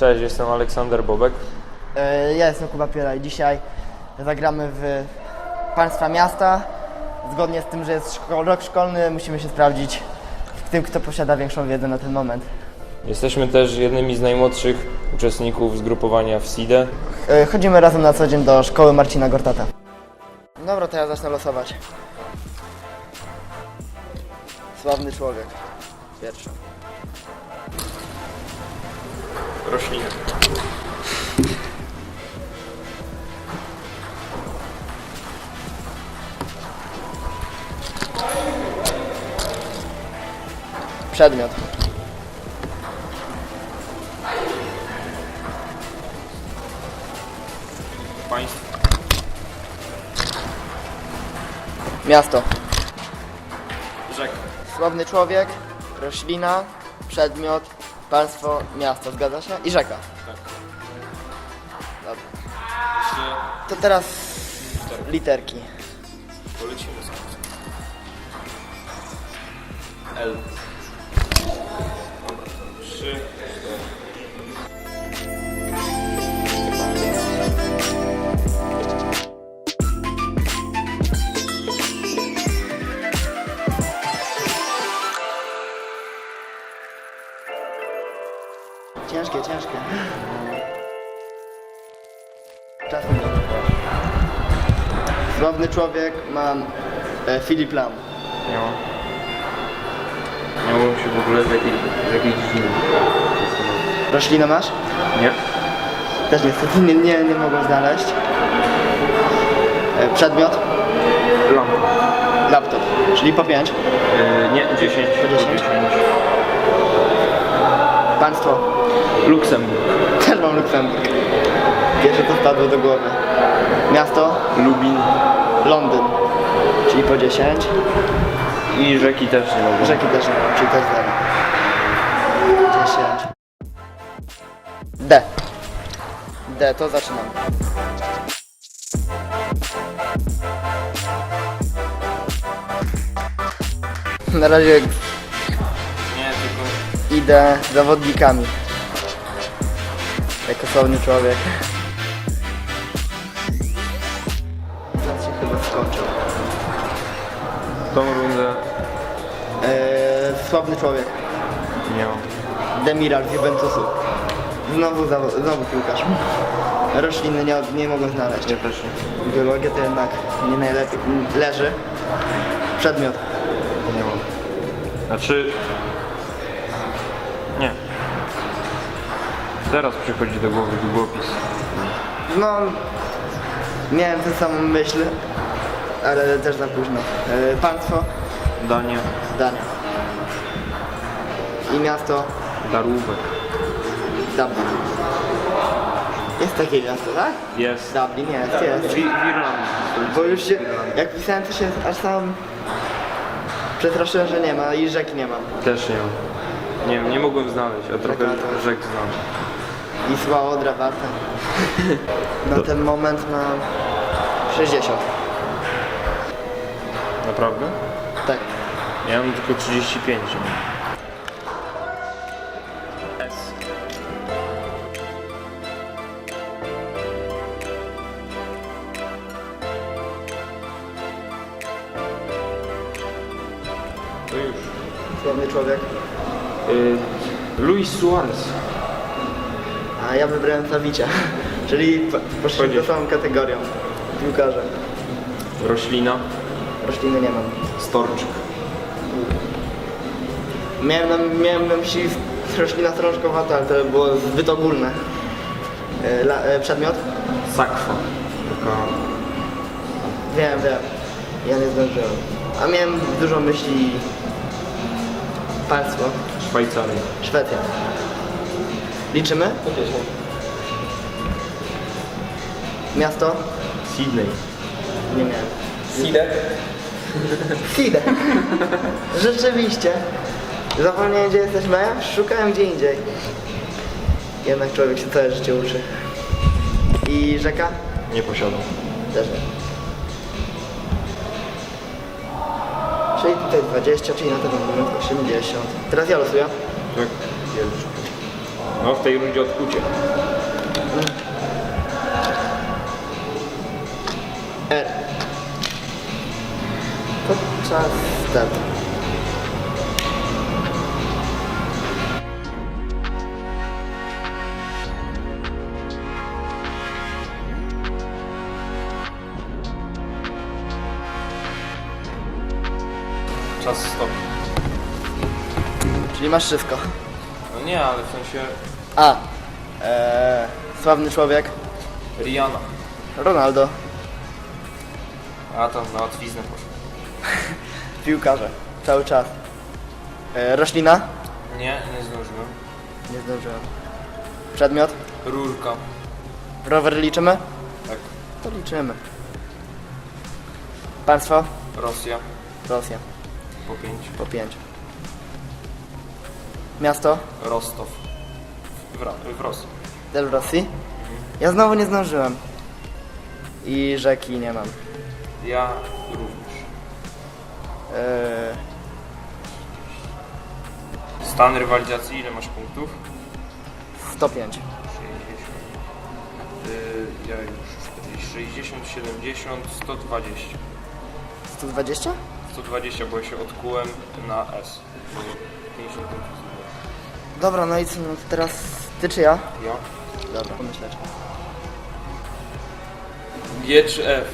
Cześć, jestem Aleksander Bobek. E, Ja jestem Kuba Piela i dzisiaj zagramy w państwa miasta. Zgodnie z tym, że jest szko- rok szkolny, musimy się sprawdzić w tym, kto posiada większą wiedzę na ten moment. Jesteśmy też jednymi z najmłodszych uczestników zgrupowania w SIDE. E, Chodzimy razem na co dzień do szkoły Marcina Gortata. Dobra, to ja zacznę losować. Sławny człowiek. Pierwszy. Rośliny. Przedmiot. Państwo. Miasto. Rzek. Sławny człowiek, roślina, przedmiot, państwo, miasto. Zgadza się? I rzeka. Tak. Dobra. To teraz literki. Polecimy L. Trzy. Ciężkie, ciężkie. Czas mi Sławny człowiek, mam e, Filip Lam. Nie ma. Nie mogłem się w ogóle z jakiej, z jakiej dziedziny. Roślinę masz? Nie. Też niestety nie, nie, nie mogłem znaleźć. E, Przedmiot? Lampa. Laptop, czyli po 5. Yy, nie, 10. Po 10? Państwo? Luksemburg. Też mam Luksemburg. Pierwsze to wpadło do głowy. Miasto? Lubin. Londyn, czyli po 10. I rzeki też nie mogłem. Rzeki też nie mam, czyli też 0. 10. D. D, to zaczynam. Na razie Nie, tylko... idę z zawodnikami. Jako słowny człowiek. Czas się chyba skończył. Tą rundę Eee, sławny człowiek. nie mam. Demiral z Juventusu. Znowu, zawo- znowu piłkarz. Rośliny nie, nie mogłem znaleźć. Ja też. Biologia to jednak nie najlepiej leży. Przedmiot. Nie mam. Znaczy... Teraz przychodzi do głowy długopis. No, miałem tę samą myśl, ale też za późno. E, państwo, Dania. Dania. I miasto Darówek. Dublin. Jest takie miasto, tak? Jest. Dublin jest, jest. W, w Irlandii. Bo już się, jak pisałem, to się aż sam przestraszyłem, że nie ma i rzeki nie mam. Też nie mam. Nie, nie mogłem znaleźć, a trochę Taka to- rzek znam. Wisła, Odra, Warta. Na ten moment mam 60. Naprawdę? Tak. Ja mam tylko 35. S. To już. Sławny człowiek. Y, Luis Suarez. A ja wybrałem Savicia. Czyli po- poszliśmy tą samą kategorią. Piłkarze. Roślina. Rośliny nie mam. Storczyk. Miałem na, miałem na myśli roślina strążkowata, ale to było zbyt ogólne. E, La, e, przedmiot? Sakwa. Taka... Wiem, wiem. Ja nie zdążyłem. A miałem dużo myśli państwo. Szwajcaria. Szwecja. Liczymy? Miasto? Sydney. Nie miałem. Side? Side. Rzeczywiście. Zapomniałem gdzie jesteśmy, a ja szukałem gdzie indziej. Jednak człowiek się całe życie uczy. I rzeka? Nie posiadam. Też nie. Czyli tutaj 20, czyli na ten moment 80. Teraz ja losuję. Tak? Pierwszy. No w tej rundzie odkucie. R. Podczas startu. Czas stop. Czyli masz wszystko. No nie, ale w sensie A. Eee, sławny człowiek. Rihanna. Ronaldo. A tam na łatwiznę poszło. Piłkarze. Cały czas. Eee, roślina. Nie, nie zdążyłem. Nie zdążyłem. Przedmiot. Rurka. Rower liczymy? Tak. To liczymy. Państwo? Rosja. Rosja. Po 5. Po 5. Miasto? Rostow. W, w Rosji. Del Rosji? Ja znowu nie zdążyłem. I rzeki nie mam. Ja również. Eee, Stan rywalizacji, ile masz punktów? 105. 60. Yy, ja już 40, 60, 70, 120. 120? 120, bo ja się odkułem na S. Bo 50 punktów zdobyłem. Dobra, no i co, no teraz ty czy ja? Ja? Dobra, pomyślę. G czy F?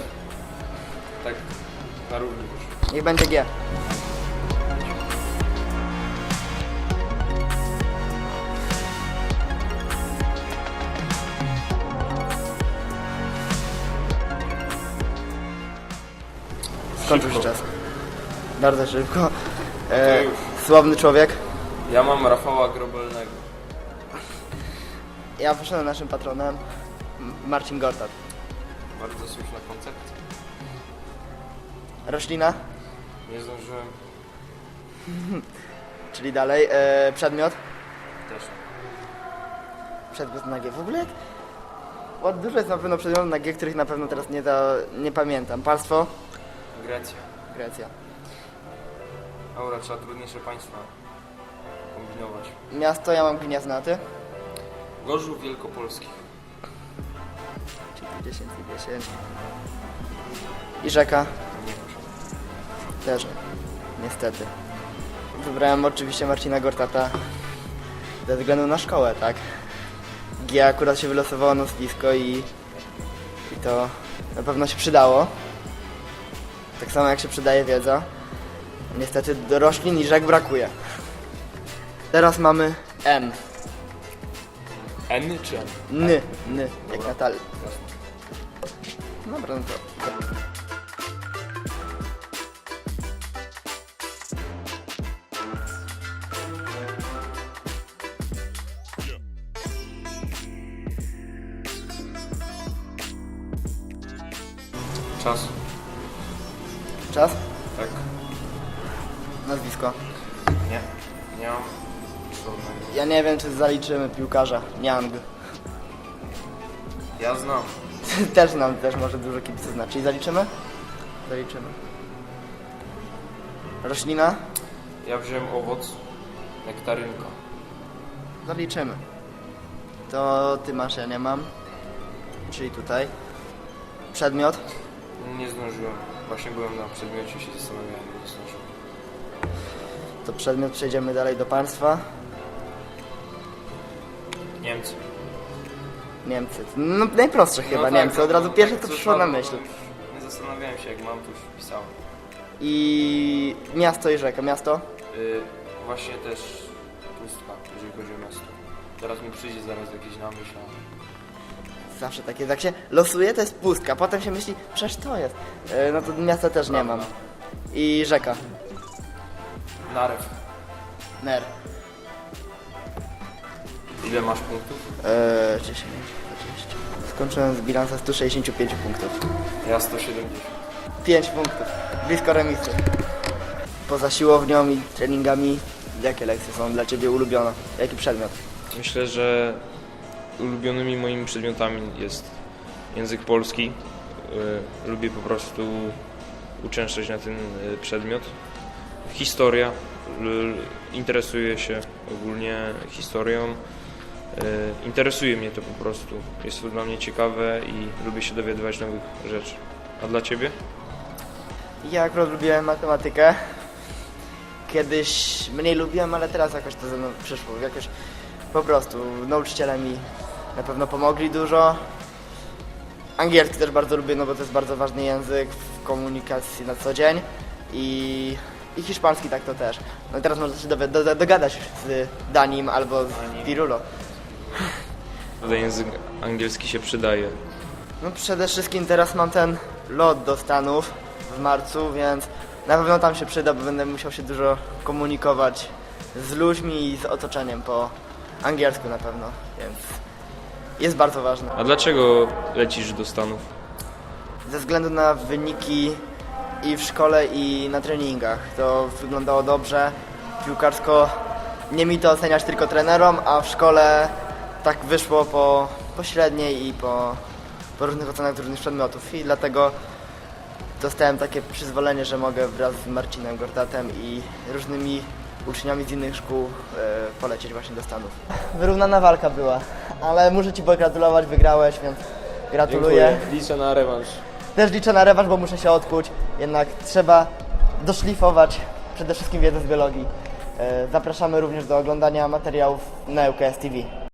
Tak na równi już. Niech będzie G. Skończył się Szybko. czas. Bardzo szybko. To E, już. sławny człowiek. Ja mam Rafała Grobelnego. Ja poszedłem naszym patronem. M- Marcin Gortat. Bardzo słuszna koncepcja. Roślina, Nie zdążyłem czyli dalej. E, przedmiot. też. Przedmiot na G. W ogóle jak... O, dużo jest na pewno przedmiotów na G, których na pewno teraz nie, da, nie pamiętam. Państwo? Grecja. Grecja. Aura, trzeba trudniejsze państwa kombinować. Miasto, ja mam Gniezno, a ty? Gorzów Wielkopolski. Czyli 10 i 10. I rzeka? Też nie. Niestety. Wybrałem oczywiście Marcina Gortata ze względu na szkołę, tak? G akurat się wylosowało nazwisko i, i to na pewno się przydało. Tak samo jak się przydaje wiedza. Niestety do roślin i rzek brakuje. Teraz mamy N. N czy N? N. N. Jak. Natal. Dobra, no to... Czas. Czas? Tak. Nazwisko. Nie. Nie mam. Ja nie wiem, czy zaliczymy piłkarza. Niang. Ja znam. też nam też może dużo kibiców zna. Czyli zaliczymy? Zaliczymy. Roślina? Ja wziąłem owoc. Nektarynka. Zaliczymy. To ty masz, ja nie mam. Czyli tutaj. Przedmiot? Nie zdążyłem. Właśnie byłem na przedmiocie się zastanawiałem, nie zdążyłem. To przedmiot przejdziemy dalej do państwa. Niemcy. Niemcy. No najprostsze chyba tak, Niemcy. Od no, razu no, pierwsze tak, co przyszło na padło, myśl. Nie zastanawiałem się jak mam, to już pisałem. I miasto i rzeka. Miasto? Yy, właśnie też pustka, jeżeli chodzi o miasto. Teraz mi przyjdzie zaraz jakieś na myśl, Zawsze takie, jak się losuje, to jest pustka. Potem się myśli, przecież to jest. E, No to miasta też nie mam. I rzeka. Narew. Ner. Ile masz punktów? Eee, 10, 20. Skończyłem z bilansem 165 punktów. Ja 170. 5 punktów. Blisko remisu. Poza siłownią i treningami, jakie lekcje są dla Ciebie ulubione? Jaki przedmiot? Myślę, że ulubionymi moimi przedmiotami jest język polski. Y, Lubię po prostu uczęszczać na ten y, przedmiot. Historia. L- Interesuję się ogólnie historią. Interesuje mnie to po prostu. Jest to dla mnie ciekawe i lubię się dowiadywać nowych rzeczy. A dla Ciebie? Ja akurat lubiłem matematykę. Kiedyś mniej lubiłem, ale teraz jakoś to ze mną przyszło. Jakoś po prostu nauczyciele mi na pewno pomogli dużo. Angielski też bardzo lubię, no bo to jest bardzo ważny język w komunikacji na co dzień. I, i hiszpański tak to też. No i teraz można się dogadać z Danim albo z. Pirulo. Ale język angielski się przydaje. No przede wszystkim teraz mam ten lot do Stanów w marcu, więc na pewno tam się przyda, bo będę musiał się dużo komunikować z ludźmi i z otoczeniem po angielsku na pewno, więc jest bardzo ważne. A dlaczego lecisz do Stanów? Ze względu na wyniki i w szkole i na treningach to wyglądało dobrze. Piłkarsko nie mi to oceniać tylko trenerom, a w szkole tak wyszło po, po średniej i po, po różnych ocenach różnych przedmiotów i dlatego dostałem takie przyzwolenie, że mogę wraz z Marcinem Gortatem i różnymi uczniami z innych szkół e, polecieć właśnie do Stanów. Wyrównana walka była, ale muszę Ci pogratulować, wygrałeś, więc gratuluję. Liczę na rewanż. Też liczę na rewanż, bo muszę się odkuć. Jednak trzeba doszlifować przede wszystkim wiedzę z biologii. E, Zapraszamy również do oglądania materiałów na UKS TV.